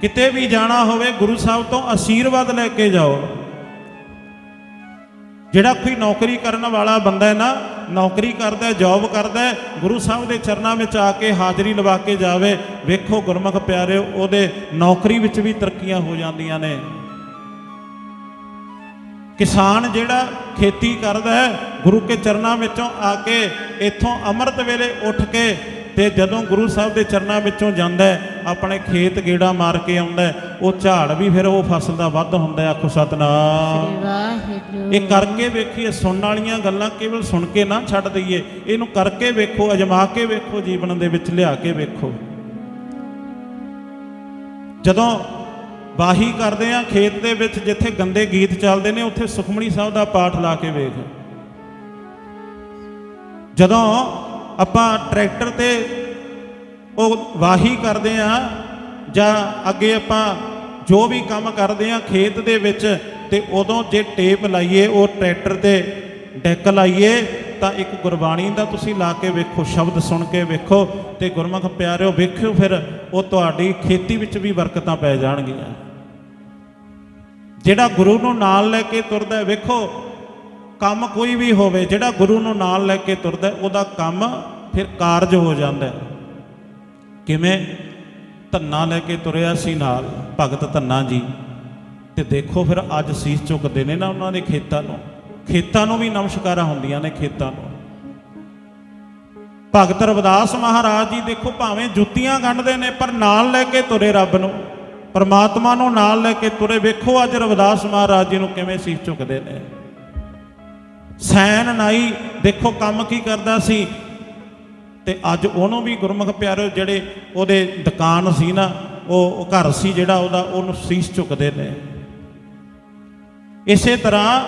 ਕਿਤੇ ਵੀ ਜਾਣਾ ਹੋਵੇ, ਗੁਰੂ ਸਾਹਿਬ ਤੋਂ ਆਸ਼ੀਰਵਾਦ ਲੈ ਕੇ ਜਾਓ। ਜਿਹੜਾ ਕੋਈ ਨੌਕਰੀ ਕਰਨ ਵਾਲਾ ਬੰਦਾ ਹੈ ਨਾ, ਨੌਕਰੀ ਕਰਦਾ ਹੈ ਜੌਬ ਕਰਦਾ ਗੁਰੂ ਸਾਹਿਬ ਦੇ ਚਰਨਾਂ ਵਿੱਚ ਆ ਕੇ ਹਾਜ਼ਰੀ ਲਵਾ ਕੇ ਜਾਵੇ। ਵੇਖੋ ਗੁਰਮੁਖ ਪਿਆਰਿਓ ਉਹਦੇ ਨੌਕਰੀ ਵਿੱਚ ਵੀ ਤਰੱਕੀਆਂ ਹੋ ਜਾਂਦੀਆਂ ਨੇ। ਕਿਸਾਨ ਜਿਹੜਾ ਖੇਤੀ ਕਰਦਾ ਹੈ, ਗੁਰੂ ਕੇ ਚਰਨਾਂ ਵਿੱਚੋਂ ਆ ਕੇ ਇੱਥੋਂ ਅੰਮ੍ਰਿਤ ਵੇਲੇ ਉੱਠ ਕੇ ਤੇ ਜਦੋਂ ਗੁਰੂ ਸਾਹਿਬ ਦੇ ਚਰਨਾਂ ਵਿੱਚੋਂ ਜਾਂਦਾ ਆਪਣੇ ਖੇਤ ਗੇੜਾ ਮਾਰ ਕੇ ਆਉਂਦਾ ਉਹ ਝਾੜ ਵੀ ਫਿਰ ਉਹ ਫਸਲ ਦਾ ਵੱਧ ਹੁੰਦਾ ਆਖੋ ਸਤਨਾਮ। ਇਹ ਕਰਕੇ ਵੇਖੀਏ ਸੁਣਨ ਵਾਲੀਆਂ ਗੱਲਾਂ ਕੇਵਲ ਸੁਣ ਕੇ ਨਾ ਛੱਡ ਦਈਏ ਇਹਨੂੰ ਕਰਕੇ ਵੇਖੋ ਅਜਮਾ ਕੇ ਵੇਖੋ ਜੀਵਨ ਦੇ ਵਿੱਚ ਲਿਆ ਕੇ ਵੇਖੋ। ਜਦੋਂ ਵਾਹੀ ਕਰਦੇ ਆ ਖੇਤ ਦੇ ਵਿੱਚ ਜਿੱਥੇ ਗੰਦੇ ਗੀਤ ਚੱਲਦੇ ਨੇ ਉੱਥੇ ਸੁਖਮਣੀ ਸਾਹਿਬ ਦਾ ਪਾਠ ਲਾ ਕੇ ਵੇਖ। ਜਦੋਂ ਆਪਾਂ ਟਰੈਕਟਰ ਤੇ ਉਹ ਵਾਹੀ ਕਰਦੇ ਆ ਜਾਂ ਅੱਗੇ ਆਪਾਂ ਜੋ ਵੀ ਕੰਮ ਕਰਦੇ ਆ ਖੇਤ ਦੇ ਵਿੱਚ ਤੇ ਉਦੋਂ ਜੇ ਟੇਪ ਲਾਈਏ, ਉਹ ਟਰੈਕਟਰ ਤੇ ਡੈਕ ਲਾਈਏ, ਤਾਂ ਇੱਕ ਗੁਰਬਾਣੀ ਦਾ ਤੁਸੀਂ ਲਾ ਕੇ ਵੇਖੋ, ਸ਼ਬਦ ਸੁਣ ਕੇ ਵੇਖੋ ਤੇ ਗੁਰਮੁਖ ਪਿਆਰਿਓ ਵੇਖਿਓ ਫਿਰ ਉਹ ਤੁਹਾਡੀ ਖੇਤੀ ਵਿੱਚ ਵੀ ਬਰਕਤਾਂ ਪੈ ਜਾਣਗੀਆਂ ਜਿਹੜਾ ਗੁਰੂ ਨੂੰ ਨਾਲ ਲੈ ਕੇ ਤੁਰਦਾ ਵੇਖੋ, ਕੰਮ ਕੋਈ ਵੀ ਹੋਵੇ, ਜਿਹੜਾ ਗੁਰੂ ਨੂੰ ਨਾਲ ਲੈ ਕੇ ਤੁਰਦਾ ਉਹਦਾ ਕੰਮ ਫਿਰ ਕਾਰਜ ਹੋ ਜਾਂਦਾ ਹੈ। ਕਿਵੇਂ ਧੰਨਾ ਲੈ ਕੇ ਤੁਰਿਆ ਸੀ ਨਾਲ, ਭਗਤ ਧੰਨਾ ਜੀ? ਤੇ ਦੇਖੋ ਫਿਰ ਅੱਜ ਸੀਸ ਝੁਕਦੇ ਨੇ ਨਾ ਉਹਨਾਂ ਦੇ ਖੇਤਾਂ ਨੂੰ। ਖੇਤਾਂ ਨੂੰ ਵੀ ਨਮਸਕਾਰਾਂ ਹੁੰਦੀਆਂ ਨੇ ਖੇਤਾਂ ਨੂੰ। ਭਗਤ ਰਵਿਦਾਸ ਮਹਾਰਾਜ ਜੀ ਦੇਖੋ ਭਾਵੇਂ ਜੁੱਤੀਆਂ ਗੰਢਦੇ ਨੇ, ਪਰ ਨਾਲ ਲੈ ਕੇ ਤੁਰੇ ਰੱਬ ਨੂੰ। ਪਰਮਾਤਮਾ ਨੂੰ ਨਾਲ ਲੈ ਕੇ ਤੁਰੇ। ਵੇਖੋ ਅੱਜ ਰਵਿਦਾਸ ਮਹਾਰਾਜ ਜੀ ਨੂੰ ਕਿਵੇਂ ਸੀਸ ਝੁਕਦੇ ਨੇ। ਸੈਨ ਨਾਈ, ਦੇਖੋ ਕੰਮ ਕੀ ਕਰਦਾ ਸੀ? ਤੇ ਅੱਜ ਉਹਨੂੰ ਵੀ ਗੁਰਮੁਖ ਪਿਆਰੇ ਜਿਹੜੇ ਉਹਦੇ ਦੁਕਾਨ ਸੀ ਨਾ, ਉਹ ਉਹ ਘਰ ਸੀ ਜਿਹੜਾ ਉਹਦਾ, ਉਹਨੂੰ ਸੀਸ ਝੁਕਦੇ ਨੇ। ਇਸੇ ਤਰ੍ਹਾਂ